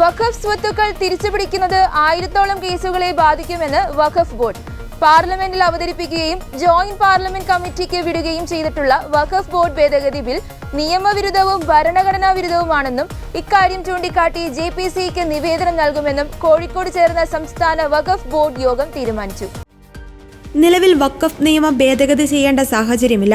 വഖഫ് സ്വത്തുക്കൾ തിരിച്ചുപിടിക്കുന്നത് ആയിരത്തോളം കേസുകളെ ബാധിക്കുമെന്ന് വഖഫ് ബോർഡ്. പാർലമെന്റിൽ അവതരിപ്പിക്കുകയും ജോയിന്റ് പാർലമെന്റ് കമ്മിറ്റിക്ക് വിടുകയും ചെയ്തിട്ടുള്ള വഖഫ് ബോർഡ് ഭേദഗതി ബിൽ നിയമവിരുദ്ധവും ഭരണഘടനാ വിരുദ്ധവുമാണെന്നും ഇക്കാര്യം ചൂണ്ടിക്കാട്ടി ജെ പി സിക്ക് നിവേദനം നൽകുമെന്നും കോഴിക്കോട് ചേർന്ന സംസ്ഥാന വഖഫ് ബോർഡ് യോഗം തീരുമാനിച്ചു. നിലവിൽ വഖഫ് നിയമം ഭേദഗതി ചെയ്യേണ്ട സാഹചര്യമില്ല.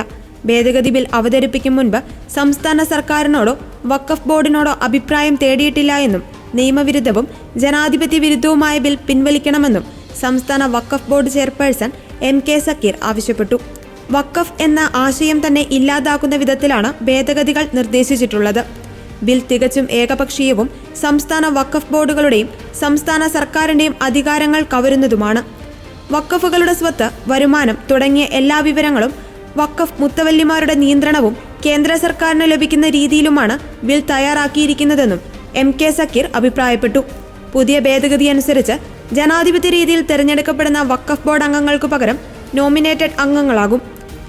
ഭേദഗതി ബിൽ അവതരിപ്പിക്കും മുൻപ് സംസ്ഥാന സർക്കാരിനോടോ വഖഫ് ബോർഡിനോടോ അഭിപ്രായം തേടിയിട്ടില്ല എന്നും നിയമവിരുദ്ധവും ജനാധിപത്യ വിരുദ്ധവുമായ ബിൽ പിൻവലിക്കണമെന്നും സംസ്ഥാന Waqf board chairperson M K Zakir ആവശ്യപ്പെട്ടു. വഖഫ് എന്ന ആശയം തന്നെ ഇല്ലാതാക്കുന്ന വിധത്തിലാണ് ഭേദഗതികൾ നിർദ്ദേശിച്ചിട്ടുള്ളത്. ബിൽ തികച്ചും ഏകപക്ഷീയവും സംസ്ഥാന വഖഫ് ബോർഡുകളുടെയും സംസ്ഥാന സർക്കാരിന്റെയും അധികാരങ്ങൾ കവരുന്നതുമാണ്. വഖഫുകളുടെ സ്വത്ത് വരുമാനം തുടങ്ങിയ എല്ലാ വിവരങ്ങളും വഖഫ് മുത്തവല്ലിമാരുടെ നിയന്ത്രണവും കേന്ദ്ര സർക്കാരിന് ലഭിക്കുന്ന രീതിയിലുമാണ് ബിൽ തയ്യാറാക്കിയിരിക്കുന്നതെന്നും എം കെ സക്കീർ അഭിപ്രായപ്പെട്ടു. പുതിയ ഭേദഗതി അനുസരിച്ച് ജനാധിപത്യ രീതിയിൽ തെരഞ്ഞെടുക്കപ്പെടുന്ന വക്കഫ് ബോർഡ് അംഗങ്ങൾക്ക് പകരം നോമിനേറ്റഡ് അംഗങ്ങളാകും.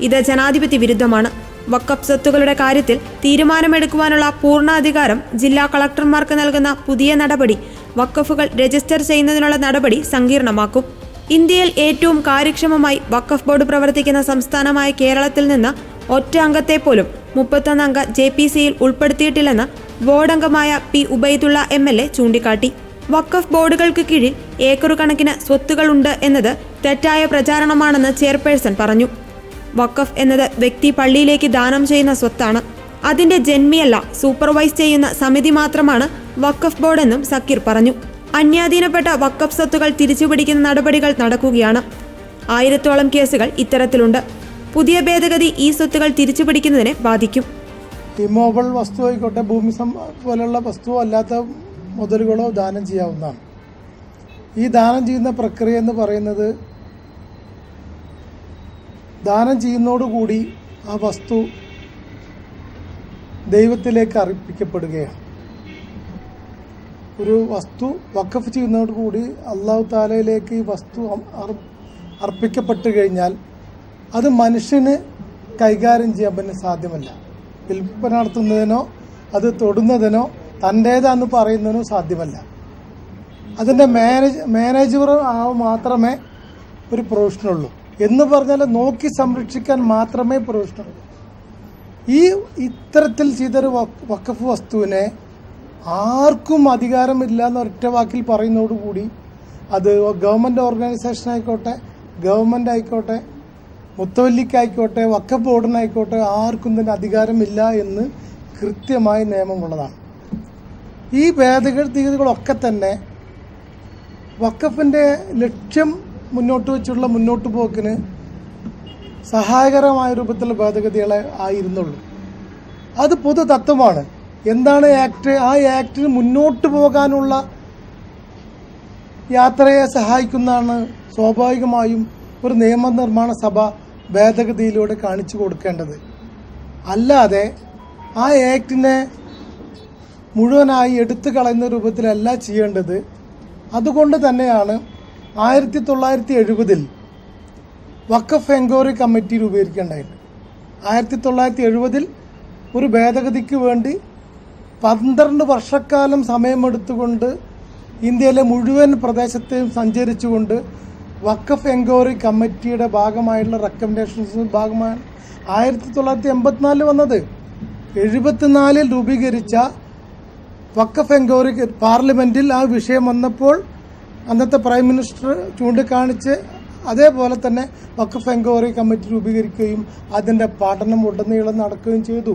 ഇത് ജനാധിപത്യ വിരുദ്ധമാണ്. വക്കഫ് സ്വത്തുകളുടെ കാര്യത്തിൽ തീരുമാനമെടുക്കുവാനുള്ള പൂർണ അധികാരം ജില്ലാ കളക്ടർമാർക്ക് നൽകുന്ന പുതിയ നടപടി വക്കഫുകൾ രജിസ്റ്റർ ചെയ്യുന്നതിനുള്ള നടപടി സങ്കീർണമാക്കും. ഇന്ത്യയിൽ ഏറ്റവും കാര്യക്ഷമമായി വക്കഫ് ബോർഡ് പ്രവർത്തിക്കുന്ന സംസ്ഥാനമായ കേരളത്തിൽ നിന്ന് ഒറ്റ അംഗത്തെ പോലും മുപ്പത്തൊന്ന് അംഗ ജെ പി സിയിൽ ഉൾപ്പെടുത്തിയിട്ടില്ലെന്ന് ബോർഡ് അംഗമായ P Ubaidulla M L A ചൂണ്ടിക്കാട്ടി. വഖഫ് ബോർഡുകൾക്ക് കീഴിൽ ഏക്കറു കണക്കിന് സ്വത്തുകളുണ്ട് എന്നത് തെറ്റായ പ്രചാരണമാണെന്ന് ചെയർപേഴ്സൺ പറഞ്ഞു. വഖഫ് എന്നത് വ്യക്തി പള്ളിയിലേക്ക് ദാനം ചെയ്യുന്ന സ്വത്താണ്. അതിന്റെ ജന്മിയല്ല സൂപ്പർവൈസ് ചെയ്യുന്ന സമിതി മാത്രമാണ് വഖഫ് ബോർഡെന്നും സക്കീർ പറഞ്ഞു. അന്യാധീനപ്പെട്ട വക്കഫ് സ്വത്തുകൾ തിരിച്ചുപിടിക്കുന്ന നടപടികൾ നടക്കുകയാണ്. ആയിരത്തോളം കേസുകൾ ഇത്തരത്തിലുണ്ട്. പുതിയ ഭേദഗതി ഈ സ്വത്തുകൾ തിരിച്ചുപിടിക്കുന്നതിനെ ബാധിക്കും. ഇമോബിൾ വസ്തു ആയിക്കോട്ടെ ഭൂമി സം പോലുള്ള വസ്തുവോ അല്ലാത്ത മുതലുകളോ ദാനം ചെയ്യാവുന്നതാണ്. ഈ ദാനം ചെയ്യുന്ന പ്രക്രിയ എന്ന് പറയുന്നത് ദാനം ചെയ്യുന്നതോടുകൂടി ആ വസ്തു ദൈവത്തിലേക്ക് അർപ്പിക്കപ്പെടുകയാണ്. ഒരു വസ്തു വഖഫ് ചെയ്യുന്നതോടുകൂടി അള്ളാഹു താലയിലേക്ക് ഈ വസ്തു അർപ്പിക്കപ്പെട്ടു കഴിഞ്ഞാൽ അത് മനുഷ്യന് കൈകാര്യം ചെയ്യാൻ പറ്റുന്ന സാധ്യമല്ല. വിൽപ്പന നടത്തുന്നതിനോ അത് തൊടുന്നതിനോ തന്റേതാന്ന് പറയുന്നതിനോ സാധ്യമല്ല. അതിന്റെ മാനേജ് മാനേജർ ആവ് മാത്രമേ ഒരു പ്രൊഫഷനുള്ളൂ എന്ന് പറഞ്ഞാൽ നോക്കി സംരക്ഷിക്കാൻ മാത്രമേ പ്രൊഫഷനുള്ളൂ ഈ ഇത്തരത്തിൽ ചെയ്തൊരു വക്കഫ് വസ്തുവിനെ ആർക്കും അധികാരമില്ല എന്ന ഒറ്റ വാക്കിൽ പറയുന്നതോടുകൂടി അത് ഗവൺമെന്റ് ഓർഗനൈസേഷൻ ആയിക്കോട്ടെ ഗവൺമെന്റ് ആയിക്കോട്ടെ മുത്തവല്ലിക്കായിക്കോട്ടെ വഖഫ് ബോർഡിനായിക്കോട്ടെ ആർക്കും തന്നെ അധികാരമില്ല എന്ന് കൃത്യമായി നിയമമുള്ളതാണ്. ഈ ഭേദഗതികളൊക്കെ തന്നെ വക്കഫിന്റെ ലക്ഷ്യം മുന്നോട്ട് വെച്ചുള്ള മുന്നോട്ട് പോക്കിന് സഹായകരമായ രൂപത്തിലുള്ള ഭേദഗതികളെ ആയിരുന്നുള്ളൂ. അത് പൊതു തത്വമാണ് എന്താണ് ആക്ട്? ആ ആക്ടിന് മുന്നോട്ട് പോകാനുള്ള യാത്രയെ സഹായിക്കുന്നതാണ് സ്വാഭാവികമായും ഒരു നിയമനിർമ്മാണ സഭ ഭേദഗതിയിലൂടെ കാണിച്ചു കൊടുക്കേണ്ടത്. അല്ലാതെ ആ ആക്ടിനെ മുഴുവനായി എടുത്തു കളയുന്ന രൂപത്തിലല്ല ചെയ്യേണ്ടത്. അതുകൊണ്ട് തന്നെയാണ് ആയിരത്തി തൊള്ളായിരത്തി എഴുപതിൽ വഖഫ് എൻക്വയറി കമ്മിറ്റി രൂപീകരിക്കേണ്ടായിട്ട് ആയിരത്തി തൊള്ളായിരത്തി എഴുപതിൽ ഒരു ഭേദഗതിക്ക് വേണ്ടി പന്ത്രണ്ട് വർഷക്കാലം സമയമെടുത്തുകൊണ്ട് ഇന്ത്യയിലെ മുഴുവൻ പ്രദേശത്തെയും സഞ്ചരിച്ചുകൊണ്ട് വഖഫ് എൻക്വയറി കമ്മിറ്റിയുടെ ഭാഗമായിട്ടുള്ള റെക്കമെൻഡേഷൻസ് ഭാഗമാണ്. ആയിരത്തി തൊള്ളായിരത്തി എൺപത്തിനാലിൽ വന്നത്. എഴുപത്തിനാലിൽ രൂപീകരിച്ച വഖഫ് എൻക്വയറി പാർലമെന്റിൽ ആ വിഷയം വന്നപ്പോൾ അന്നത്തെ പ്രൈം മിനിസ്റ്റർ ചൂണ്ടിക്കാണിച്ച് അതേപോലെ തന്നെ വഖഫ് എൻക്വയറി കമ്മിറ്റി രൂപീകരിക്കുകയും അതിന്റെ പഠനം ഉടനീളം നടക്കുകയും ചെയ്തു.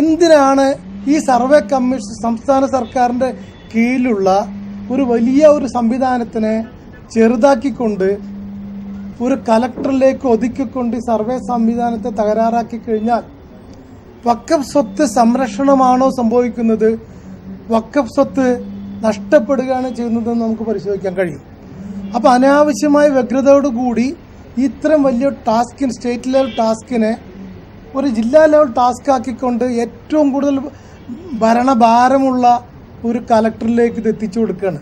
എന്തിനാണ് ഈ സർവേ കമ്മീഷൻ സംസ്ഥാന സർക്കാരിന്റെ കീഴിലുള്ള ഒരു വലിയ ഒരു സംവിധാനത്തിനെ ചെറുതാക്കിക്കൊണ്ട് ഒരു കലക്ടറിലേക്ക് ഒതുക്കിക്കൊണ്ട് സർവേ സംവിധാനത്തെ തകരാറാക്കി കഴിഞ്ഞാൽ വക്കഫ് സ്വത്ത് സംരക്ഷണമാണോ സംഭവിക്കുന്നത്? വക്കഫ് സ്വത്ത് നഷ്ടപ്പെടുകയാണ് ചെയ്യുന്നതെന്ന് നമുക്ക് പരിശോധിക്കാൻ കഴിയും. അപ്പോൾ അനാവശ്യമായ വ്യഗ്രതയോടുകൂടി ഇത്തരം വലിയ ടാസ്കിന് സ്റ്റേറ്റ് ലെവൽ ടാസ്കിനെ ഒരു ജില്ലാ ലെവൽ ടാസ്ക് ആക്കിക്കൊണ്ട് ഏറ്റവും കൂടുതൽ ഭരണഭാരമുള്ള ഒരു കലക്ടറിലേക്ക് ഇത് എത്തിച്ചു കൊടുക്കുകയാണ്.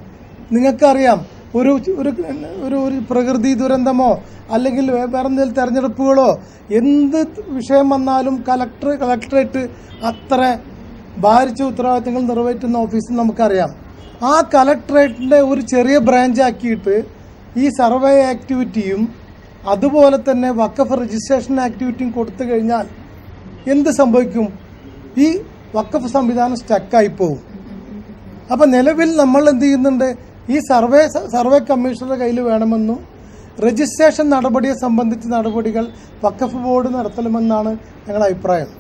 നിങ്ങൾക്കറിയാം ഒരു ഒരു ഒരു പ്രകൃതി ദുരന്തമോ അല്ലെങ്കിൽ വേറെ എന്തെങ്കിലും തെരഞ്ഞെടുപ്പുകളോ എന്ത് വിഷയം വന്നാലും കലക്ടർ കളക്ടറേറ്റ് അത്ര ഭാരിച്ച ഉത്തരവാദിത്തങ്ങൾ നിറവേറ്റുന്ന ഓഫീസ് നമുക്കറിയാം. ആ കലക്ടറേറ്റിന്റെ ഒരു ചെറിയ ബ്രാഞ്ച് ആക്കിയിട്ട് ഈ സർവേ ആക്ടിവിറ്റിയും അതുപോലെ തന്നെ വക്കഫ് രജിസ്ട്രേഷൻ ആക്ടിവിറ്റിയും കൊടുത്തു കഴിഞ്ഞാൽ എന്ത് സംഭവിക്കും? ഈ വക്കഫ് സംവിധാനം സ്റ്റക്കായി പോകും അപ്പം നിലവിൽ നമ്മൾ എന്ത് ചെയ്യുന്നുണ്ട്? ഈ സർവേ സർവേ കമ്മീഷണറുടെ കയ്യിൽ വേണമെന്നും രജിസ്ട്രേഷൻ നടപടിയെ സംബന്ധിച്ച നടപടികൾ വക്കഫ് ബോർഡ് നടത്തണമെന്നാണ് ഞങ്ങളുടെ അഭിപ്രായം.